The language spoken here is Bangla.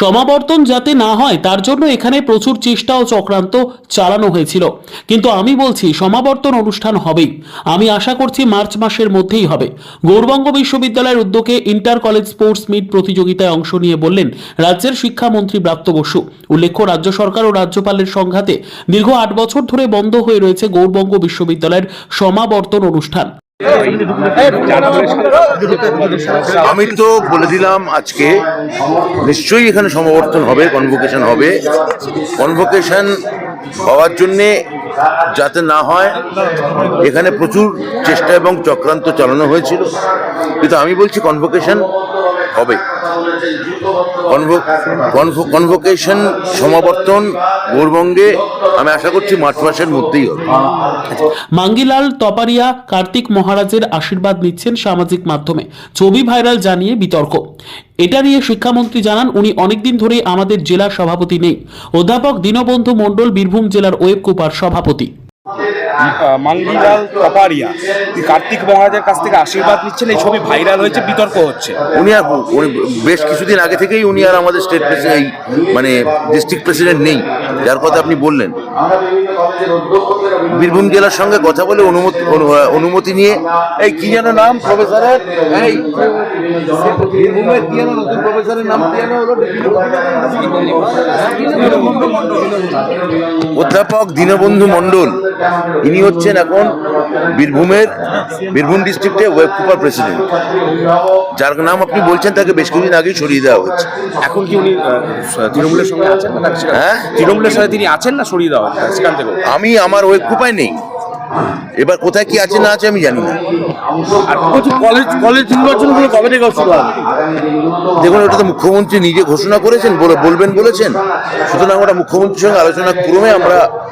সমাবর্তন যাতে না হয়, তার জন্য এখানে প্রচুর চেষ্টা ও চক্রান্ত চালানো হয়েছিল। কিন্তু আমি বলছি, সমাবর্তন অনুষ্ঠান হবেই। আমি আশা করছি মার্চ মাসের মধ্যেই হবে। গৌরবঙ্গ বিশ্ববিদ্যালয়ের উদ্যোগে ইন্টার কলেজ স্পোর্টস মিট প্রতিযোগিতায় অংশ নিয়ে বললেন রাজ্যের শিক্ষামন্ত্রী ব্রাত্য বসু। উল্লেখ্য, রাজ্য সরকার ও রাজ্যপালের সংঘাতে দীর্ঘ আট বছর ধরে বন্ধ হয়ে রয়েছে গৌরবঙ্গ বিশ্ববিদ্যালয়ের সমাবর্তন অনুষ্ঠান। আমি তো বলে দিলাম আজকে, নিশ্চয়ই এখানে সমাবর্তন হবে কনভোকেশন হবে। কনভোকেশন হওয়ার জন্যে যাতে না হয়, এখানে প্রচুর চেষ্টা এবং চক্রান্ত চালানো হয়েছিল। কিন্তু আমি বলছি কনভোকেশন হবে। কনভোকেশন সমাবর্তন, গৌরবঙ্গে আমি আশা করছি মার্চ মাসের মধ্যেই হবে। মাঙ্গিলাল, তপারিয়া, কার্তিক মহারাজের আশীর্বাদ নিচ্ছেন সামাজিক মাধ্যমে। ছবি ভাইরাল জানিয়ে বিতর্ক। এটা নিয়ে শিক্ষামন্ত্রী জানান, উনি অনেকদিন ধরে আমাদের জেলা সভাপতি নেই। অধ্যাপক দীনবন্ধু মণ্ডল বীরভূম জেলার ওয়েব কুপার সভাপতি। মাঙ্গিলাল তপারিয়া তিনি কার্তিক মহারাজের কাছ থেকে আশীর্বাদ নিচ্ছেন? এই ছবি ভাইরাল হয়েছে, বিতর্ক হচ্ছে। উনি আর উনি বেশ কিছুদিন আগে থেকেই উনি আর আমাদের স্টেট প্রেসিডেন্ট মানে ডিস্ট্রিক্ট প্রেসিডেন্ট নেই। যার কথা আপনি বললেন। বীরভূম জেলার সঙ্গে কথা বলে অনুমতি অনুমতি নিয়ে, এই কি যেন নাম প্রফেসরের এই? অধ্যাপক দীনবন্ধু মণ্ডল। ইনি হচ্ছেন এখন বীরভূমের বীরভূম ডিস্ট্রিক্টে ওয়েব কুপার প্রেসিডেন্ট যার নাম আপনি বলছেন তাকে বেশ কিছুদিন আগেই সরিয়ে দেওয়া হয়েছে। এখন কি উনি তৃণমূলের সঙ্গে আছেন না হ্যাঁ? তৃণমূলের সাথে তিনি আছেন না সরিয়ে দেওয়া সেখান থেকে? আমি আমার ওয়েব কুপায় নেই। এবার কোথায় কি আছে না আছে আমি জানি না। আর কলেজ কলেজ নির্বাচনগুলো কবে থেকে শুরু হবে? দেখুন ওটা তো মুখ্যমন্ত্রী নিজে ঘোষণা করেছেন বলে বলবেন বলেছেন। সুতরাং ওটা মুখ্যমন্ত্রীর সঙ্গে আলোচনা ক্রমে আমরা